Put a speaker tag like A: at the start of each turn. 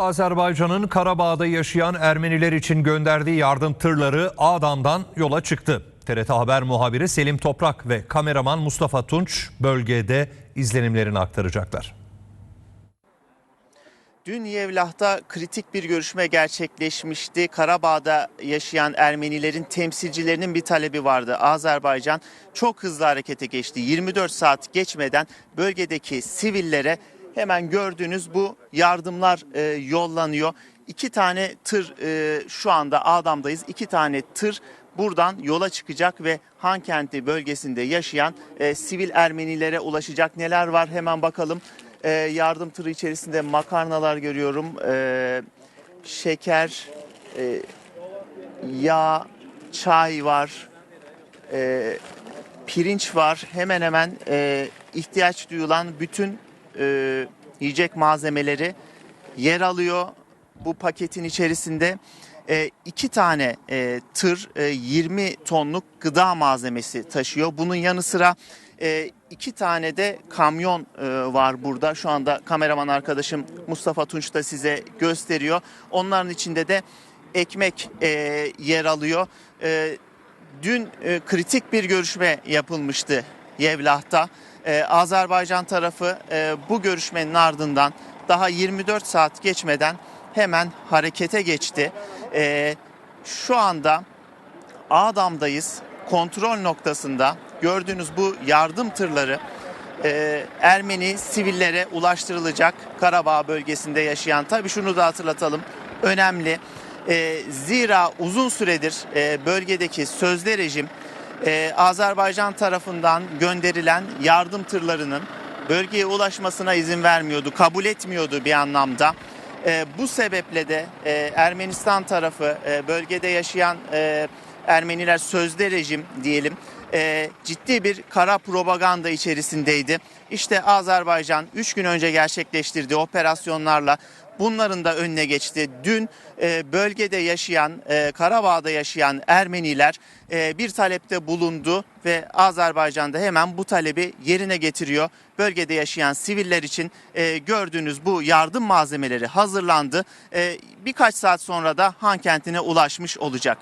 A: Azerbaycan'ın Karabağ'da yaşayan Ermeniler için gönderdiği yardım tırları Ağdam'dan yola çıktı. TRT Haber muhabiri Selim Toprak ve kameraman Mustafa Tunç bölgede izlenimlerini aktaracaklar.
B: Dün Yevlah'ta kritik bir görüşme gerçekleşmişti. Karabağ'da yaşayan Ermenilerin temsilcilerinin bir talebi vardı. Azerbaycan çok hızlı harekete geçti. 24 saat geçmeden bölgedeki sivillere hemen gördüğünüz bu yardımlar e, yollanıyor. İki tane tır e, şu anda Adam'dayız. İki tane tır buradan yola çıkacak ve Hankenti bölgesinde yaşayan e, sivil Ermenilere ulaşacak. Neler var hemen bakalım. E, yardım tırı içerisinde makarnalar görüyorum. E, şeker, e, yağ, çay var. E, pirinç var. Hemen hemen e, ihtiyaç duyulan bütün e, yiyecek malzemeleri yer alıyor bu paketin içerisinde. E, iki tane e, tır e, 20 tonluk gıda malzemesi taşıyor. Bunun yanı sıra e, iki tane de kamyon e, var burada. Şu anda kameraman arkadaşım Mustafa Tunç da size gösteriyor. Onların içinde de ekmek e, yer alıyor. E, Dün e, kritik bir görüşme yapılmıştı Yevlah'ta. E, Azerbaycan tarafı e, bu görüşmenin ardından daha 24 saat geçmeden hemen harekete geçti. E, şu anda Adam'dayız. Kontrol noktasında gördüğünüz bu yardım tırları e, Ermeni sivillere ulaştırılacak Karabağ bölgesinde yaşayan. Tabii şunu da hatırlatalım. Önemli. E, zira uzun süredir e, bölgedeki sözde rejim e, Azerbaycan tarafından gönderilen yardım tırlarının bölgeye ulaşmasına izin vermiyordu, kabul etmiyordu bir anlamda. E, bu sebeple de e, Ermenistan tarafı e, bölgede yaşayan e, Ermeniler sözde rejim diyelim e, ciddi bir kara propaganda içerisindeydi. İşte Azerbaycan 3 gün önce gerçekleştirdiği operasyonlarla bunların da önüne geçti. Dün e, bölgede yaşayan, e, Karabağ'da yaşayan Ermeniler e, bir talepte bulundu ve Azerbaycan'da hemen bu talebi yerine getiriyor. Bölgede yaşayan siviller için gördüğünüz bu yardım malzemeleri hazırlandı. Birkaç saat sonra da Han kentine ulaşmış olacak.